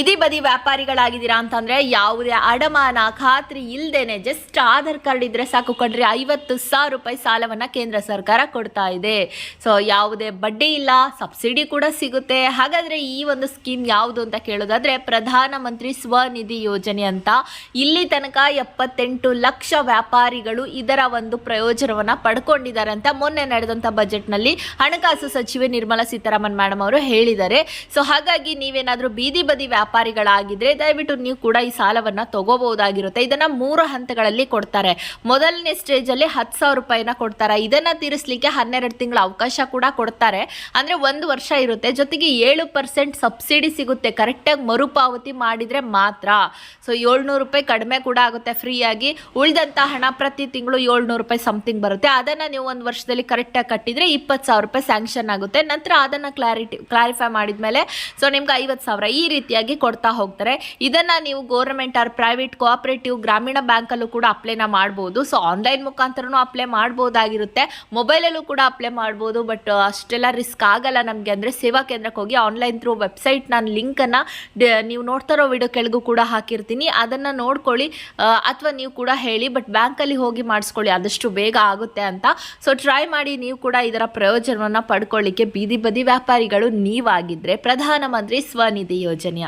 ಇದಿ ಬದಿ ವ್ಯಾಪಾರಿಗಳಾಗಿದ್ದೀರಾ ಅಂತಂದ್ರೆ ಯಾವುದೇ ಅಡಮಾನ, ಖಾತ್ರಿ ಇಲ್ದೇನೆ ಜಸ್ಟ್ ಆಧಾರ್ ಕಾರ್ಡ್ ಇದ್ರೆ ಸಾಕು ಕಣ್ರಿ. ಐವತ್ತು ಸಾವಿರ ರೂಪಾಯಿ ಸಾಲವನ್ನ ಕೇಂದ್ರ ಸರ್ಕಾರ ಕೊಡ್ತಾ ಇದೆ. ಸೊ ಯಾವುದೇ ಬಡ್ಡಿ ಇಲ್ಲ, ಸಬ್ಸಿಡಿ ಕೂಡ ಸಿಗುತ್ತೆ. ಹಾಗಾದ್ರೆ ಈ ಒಂದು ಸ್ಕೀಮ್ ಯಾವುದು ಅಂತ ಕೇಳೋದಾದ್ರೆ ಪ್ರಧಾನಮಂತ್ರಿ ಸ್ವನಿಧಿ ಯೋಜನೆ ಅಂತ. ಇಲ್ಲಿ ತನಕ ಎಪ್ಪತ್ತೆಂಟು ಲಕ್ಷ ವ್ಯಾಪಾರಿಗಳು ಇದರ ಒಂದು ಪ್ರಯೋಜನವನ್ನ ಪಡ್ಕೊಂಡಿದ್ದಾರೆ ಅಂತ ಮೊನ್ನೆ ನಡೆದಂತ ಬಜೆಟ್ನಲ್ಲಿ ಹಣಕಾಸು ಸಚಿವೆ ನಿರ್ಮಲಾ ಸೀತಾರಾಮನ್ ಮೇಡಮ್ ಅವರು ಹೇಳಿದ್ದಾರೆ. ಸೊ ಹಾಗಾಗಿ ನೀವೇನಾದ್ರೂ ಬೀದಿ ಬದಿ ವ್ಯಾಪಾರಿಗಳಾಗಿದ್ರೆ ದಯವಿಟ್ಟು ನೀವು ಕೂಡ ಈ ಸಾಲವನ್ನ ತಗೋಬಹುದಾಗಿರುತ್ತೆ. ಇದನ್ನ ಮೂರು ಹಂತಗಳಲ್ಲಿ ಕೊಡ್ತಾರೆ. ಮೊದಲನೇ ಸ್ಟೇಜ್ ಅಲ್ಲಿ ಹತ್ತು ಸಾವಿರ ರೂಪಾಯಿನ ಕೊಡ್ತಾರೆ. ಇದನ್ನ ತೀರಿಸಲಿಕ್ಕೆ ಹನ್ನೆರಡು ತಿಂಗಳ ಅವಕಾಶ ಕೂಡ ಕೊಡ್ತಾರೆ. ಅಂದ್ರೆ ಒಂದು ವರ್ಷ ಇರುತ್ತೆ. ಜೊತೆಗೆ ಏಳು ಪರ್ಸೆಂಟ್ ಸಬ್ಸಿಡಿ ಸಿಗುತ್ತೆ. ಕರೆಕ್ಟಾಗಿ ಮರುಪಾವತಿ ಮಾಡಿದ್ರೆ ಮಾತ್ರ. ಸೊ ಏಳ್ನೂರು ರೂಪಾಯಿ ಕಡಿಮೆ ಕೂಡ ಆಗುತ್ತೆ ಫ್ರೀಯಾಗಿ. ಉಳಿದಂತ ಹಣ ಪ್ರತಿ ತಿಂಗಳು ಏಳ್ನೂರು ರೂಪಾಯಿ ಸಮಥಿಂಗ್ ಬರುತ್ತೆ. ಅದನ್ನ ನೀವು ಒಂದು ವರ್ಷದಲ್ಲಿ ಕರೆಕ್ಟಾಗಿ ಕಟ್ಟಿದ್ರೆ ಇಪ್ಪತ್ತು ಸಾವಿರ ರೂಪಾಯಿ ಸ್ಯಾಂಕ್ಷನ್ ಆಗುತ್ತೆ. ನಂತರ ಅದನ್ನ ಕ್ಲಾರಿಟಿ ಕ್ಲಾರಿಫೈ ಮಾಡಿದ್ಮೇಲೆ ಸೊ ನಿಮ್ಗೆ ಐವತ್ತು ಸಾವಿರ ಈ ರೀತಿಯಾಗಿ ಕೊಡ್ತಾ ಹೋಗ್ತಾರೆ. ಇದನ್ನ ನೀವು ಗೌರ್ಮೆಂಟ್ ಆರ್ ಪ್ರೈವೇಟ್ ಕೋಆಪರೇಟಿವ್ ಗ್ರಾಮೀಣ ಬ್ಯಾಂಕಲ್ಲೂ ಕೂಡ ಅಪ್ಲೈನ ಮಾಡ್ಬೋದು. ಸೊ ಆನ್ಲೈನ್ ಮುಖಾಂತರನೂ ಅಪ್ಲೈ ಮಾಡ್ಬೋದಾಗಿರುತ್ತೆ. ಮೊಬೈಲಲ್ಲೂ ಕೂಡ ಅಪ್ಲೈ ಮಾಡ್ಬೋದು. ಬಟ್ ಅಷ್ಟೆಲ್ಲ ರಿಸ್ಕ್ ಆಗಲ್ಲ ನಮಗೆ ಅಂದರೆ ಸೇವಾ ಕೇಂದ್ರಕ್ಕೆ ಹೋಗಿ ಆನ್ಲೈನ್ ಥ್ರೂ ವೆಬ್ಸೈಟ್ ನಾನು ಲಿಂಕನ್ನು ನೀವು ನೋಡ್ತಾ ವಿಡಿಯೋ ಕೆಳಗೂ ಕೂಡ ಹಾಕಿರ್ತೀನಿ. ಅದನ್ನು ನೋಡ್ಕೊಳ್ಳಿ. ಅಥವಾ ನೀವು ಕೂಡ ಹೇಳಿ. ಬಟ್ ಬ್ಯಾಂಕಲ್ಲಿ ಹೋಗಿ ಮಾಡಿಸ್ಕೊಳ್ಳಿ. ಆದಷ್ಟು ಬೇಗ ಆಗುತ್ತೆ ಅಂತ. ಸೊ ಟ್ರೈ ಮಾಡಿ ನೀವು ಕೂಡ ಇದರ ಪ್ರಯೋಜನವನ್ನು ಪಡ್ಕೊಳ್ಳಿಕ್ಕೆ ಬೀದಿ ಬದಿ ವ್ಯಾಪಾರಿಗಳು ನೀವಾಗಿದ್ದರೆ ಪ್ರಧಾನಮಂತ್ರಿ ಸ್ವನಿಧಿ ಯೋಜನೆಯ.